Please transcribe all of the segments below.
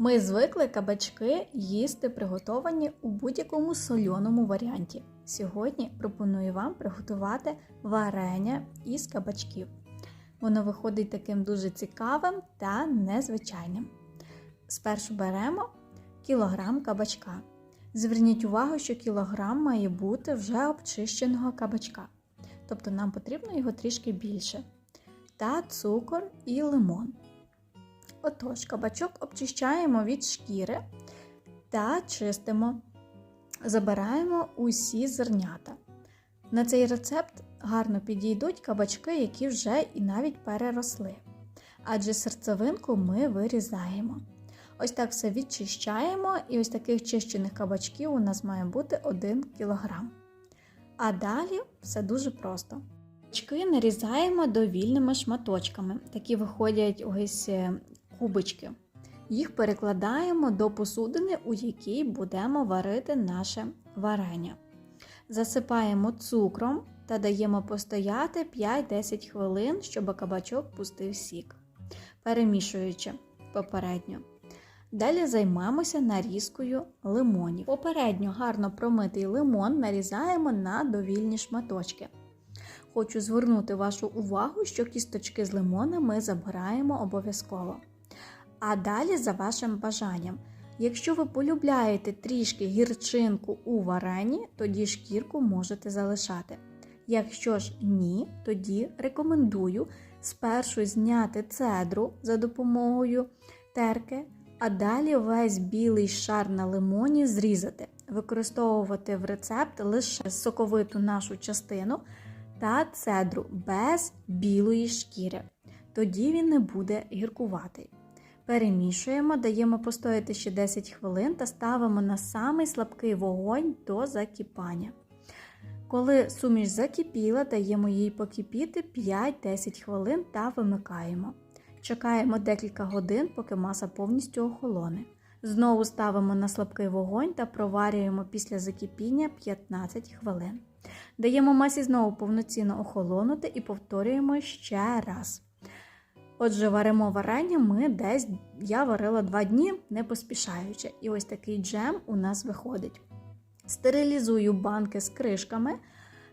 Ми звикли кабачки їсти приготовані у будь-якому сольоному варіанті. Сьогодні пропоную вам приготувати варення із кабачків. Воно виходить таким дуже цікавим та незвичайним. Спершу беремо кілограм кабачка. Зверніть увагу, що кілограм має бути вже обчищеного кабачка. Тобто нам потрібно його трішки більше. Та цукор і лимон. Отож, кабачок обчищаємо від шкіри та чистимо. Забираємо усі зернята. На цей рецепт гарно підійдуть кабачки, які вже і навіть переросли. Адже серцевинку ми вирізаємо. Ось так все відчищаємо, і ось таких чищених кабачків у нас має бути 1 кг. А далі все дуже просто. Кабачки нарізаємо довільними шматочками. Такі виходять ось е, кубочки. Їх перекладаємо до посудини, у якій будемо варити наше варення. Засипаємо цукром та даємо постояти 5-10 хвилин, щоб кабачок пустив сік, перемішуючи попередньо. Далі займемося нарізкою лимонів. Попередньо гарно промитий лимон нарізаємо на довільні шматочки. Хочу звернути вашу увагу, що кісточки з лимона ми забираємо обов'язково. А далі за вашим бажанням. Якщо ви полюбляєте трішки гірчинку у варені, тоді шкірку можете залишати. Якщо ж ні, тоді рекомендую спершу зняти цедру за допомогою терки, а далі весь білий шар на лимоні зрізати, використовувати в рецепт лише соковиту нашу частину та цедру без білої шкіри. Тоді він не буде гіркуватий. Перемішуємо, даємо постояти ще 10 хвилин та ставимо на самий слабкий вогонь до закипання. Коли суміш закипіла, даємо їй покипіти 5-10 хвилин та вимикаємо. Чекаємо декілька годин, поки маса повністю охолоне. Знову ставимо на слабкий вогонь та проварюємо після закипіння 15 хвилин. Даємо масі знову повноцінно охолонути і повторюємо ще раз. Отже, варимо варення ми десь я варила 2 дні, не поспішаючи. І ось такий джем у нас виходить. Стерилізую банки з кришками.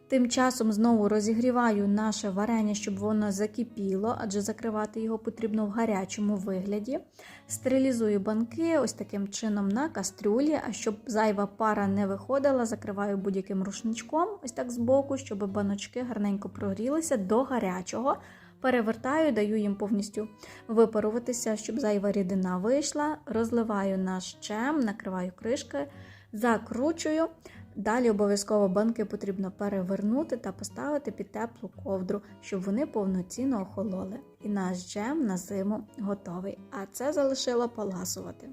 Тим часом знову розігріваю наше варення, щоб воно закипіло, адже закривати його потрібно в гарячому вигляді. Стерилізую банки ось таким чином на кастрюлі, а щоб зайва пара не виходила, закриваю будь-яким рушничком, ось так збоку, щоб баночки гарненько прогрілися до гарячого. Перевертаю, даю їм повністю випаруватися, щоб зайва рідина вийшла. Розливаю наш чем, накриваю кришки, закручую. Далі обов'язково банки потрібно перевернути та поставити під теплу ковдру, щоб вони повноцінно охололи. І наш джем на зиму готовий. А це залишило поласувати.